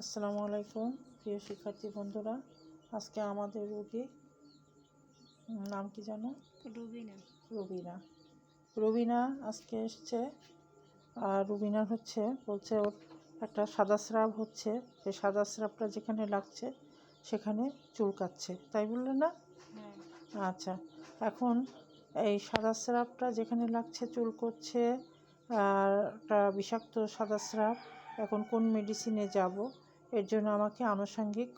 আসসালামু আলাইকুম প্রিয় শিক্ষার্থী বন্ধুরা। আজকে আমাদের রুগী নাম কি জানো? রুবিনা। রুবিনা। রুবিনা আজকে এসছে আর রুবিনার হচ্ছে বলছে ওর একটা সাদা স্রাব হচ্ছে। সেই সাদা স্রাবটা যেখানে লাগছে সেখানে চুলকাচ্ছে তাই বললে না? হ্যাঁ। আচ্ছা এখন এই সাদা স্রাবটা যেখানে লাগছে চুল করছে আর একটা বিষাক্ত সাদা স্রাব এখন কোন মেডিসিনে যাব? এর জন্য আমাকে আনুষঙ্গিক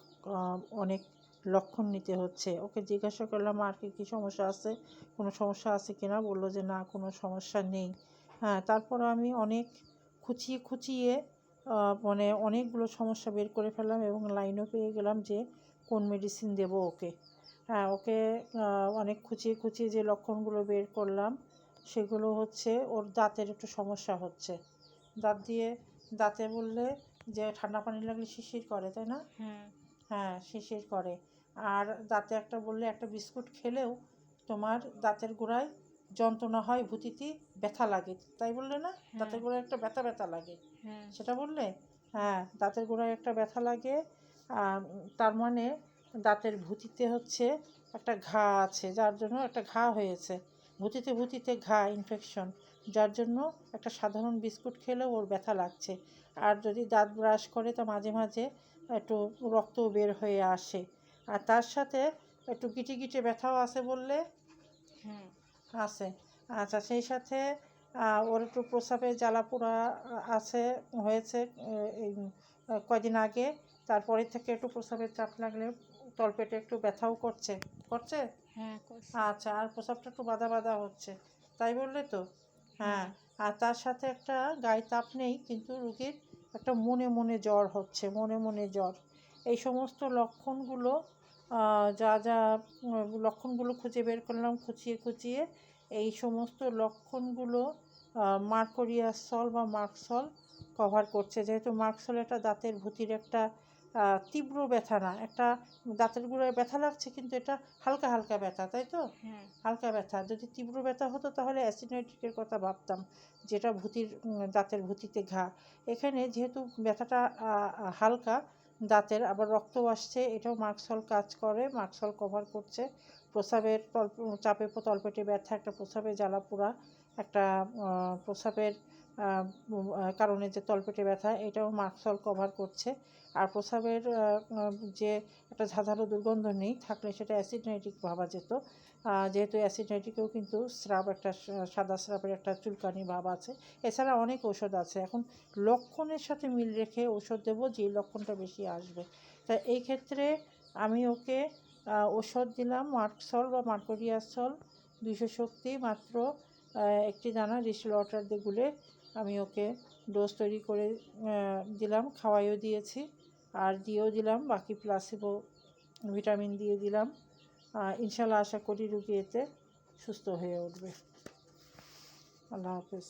অনেক লক্ষণ নিতে হচ্ছে। ওকে জিজ্ঞাসা করলাম, আর কি, কী সমস্যা আছে? কোনো সমস্যা আছে কি না? বলল যে, না, কোনো সমস্যা নেই। হ্যাঁ তারপর আমি অনেক খুঁচিয়ে খুঁচিয়ে মানে অনেকগুলো সমস্যা বের করে ফেললাম এবং লাইনও পেয়ে গেলাম যে, কোন মেডিসিন দেবো ওকে। হ্যাঁ ওকে অনেক খুঁচিয়ে খুঁচিয়ে যে লক্ষণগুলো বের করলাম, সেগুলো হচ্ছে ওর দাঁতের একটু সমস্যা হচ্ছে। দাঁত দিয়ে, দাঁতে বললে যে ঠান্ডা পানি লাগলে শিশির করে তাই না? হ্যাঁ হ্যাঁ শিশির করে। আর দাঁতে একটা বললে একটা বিস্কুট খেলেও তোমার দাঁতের গোড়ায় যন্ত্রণা হয় ভুতিতি ব্যথা লাগে। তাই বললে না? দাঁতের গোড়ায় একটা ব্যথা ব্যথা লাগে। হ্যাঁ সেটা বললে? হ্যাঁ দাঁতের গোড়ায় একটা ব্যথা লাগে। তার মানে দাঁতের ভুতিতে হচ্ছে একটা ঘা আছে যার জন্য একটা ঘা হয়েছে। ভুতিতে ভুতিতে ঘা ইনফেকশন যার জন্য একটা সাধারণ বিস্কুট খেলেও ওর ব্যথা লাগছে। আর যদি দাঁত ব্রাশ করে তা মাঝে মাঝে একটু রক্ত বের হয়ে আসে। আর তার সাথে একটু গিটে গিটে ব্যথাও আছে বললে আছে আচ্ছা সেই সাথে ওর একটু প্রস্রাবে জ্বালাপোড়া আছে হয়েছে কয়দিন আগে। তারপরে থেকে একটু প্রস্রাবের চাপ লাগলে তলপেটে একটু ব্যথাও করছে। করছে? হ্যাঁ আচ্ছা আর প্রস্রাবটা একটু বাদা বাদা হচ্ছে। তাই বললে তো? হ্যাঁ আর তার সাথে একটা গায়ে তাপ নেই কিন্তু রুগীর একটা মনে মনে জ্বর হচ্ছে মনে মনে জ্বর। এই সমস্ত লক্ষণগুলো যা যা লক্ষণগুলো খুঁজে বের করলাম খুঁচিয়ে খুঁচিয়ে এই সমস্ত লক্ষণগুলো মার্কোরিয়াস সল বা মার্কসল কভার করছে। যেহেতু মার্কসল একটা দাঁতের ভুতির একটা তীব্র ব্যথা না। একটা দাঁতের গোড়ায় ব্যথা লাগছে কিন্তু এটা হালকা হালকা ব্যথা তাই তো? হ্যাঁ। হালকা ব্যথা। যদি তীব্র ব্যথা হতো তাহলে অ্যাসিনাইট্রিকের কথা ভাবতাম যেটা ভূতির দাঁতের ভূতিতে ঘা। এখানে যেহেতু ব্যথাটা হালকা দাঁতের আবার রক্ত আসছে এটাও মার্কসল কাজ করে মার্কসল কভার করছে। প্রস্রাবের তল চাপে তলপেটে ব্যথা একটা প্রস্রাবের জ্বালা পোড়া একটা প্রস্রাবের কারণে যে তলপেটে ব্যথা, এটাও মার্কসল কভার করছে। আর প্রস্রাবের যে একটা ঝাঁঝালো দুর্গন্ধ নেই, থাকলে সেটা অ্যাসিডনাইটিক ভাবা যেত। যেহেতু অ্যাসিডনাইটিকেও কিন্তু স্রাব একটা সাদা স্রাবের একটা চুলকানি ভাব আছে। এছাড়া অনেক ঔষধ আছে। এখন লক্ষণের সাথে মিল রেখে ওষুধ দেবো যে লক্ষণটা বেশি আসবে। তা এই ক্ষেত্রে আমি ওকে ওষুধ দিলাম মার্কসল বা মার্কোরিয়াসল দুইশো শক্তি মাত্র একটি দানা ডিস্টিল ওয়াটার দিয়ে গুলে আমি ওকে ডোজ তৈরি করে দিলাম, খাওয়াইও দিয়েছি। আর দিয়েও দিলাম, বাকি প্লাসিবো ভিটামিন দিয়ে দিলাম। ইনশাল্লাহ আশা করি রুগী এতে সুস্থ হয়ে উঠবে। আল্লাহ হাফেজ।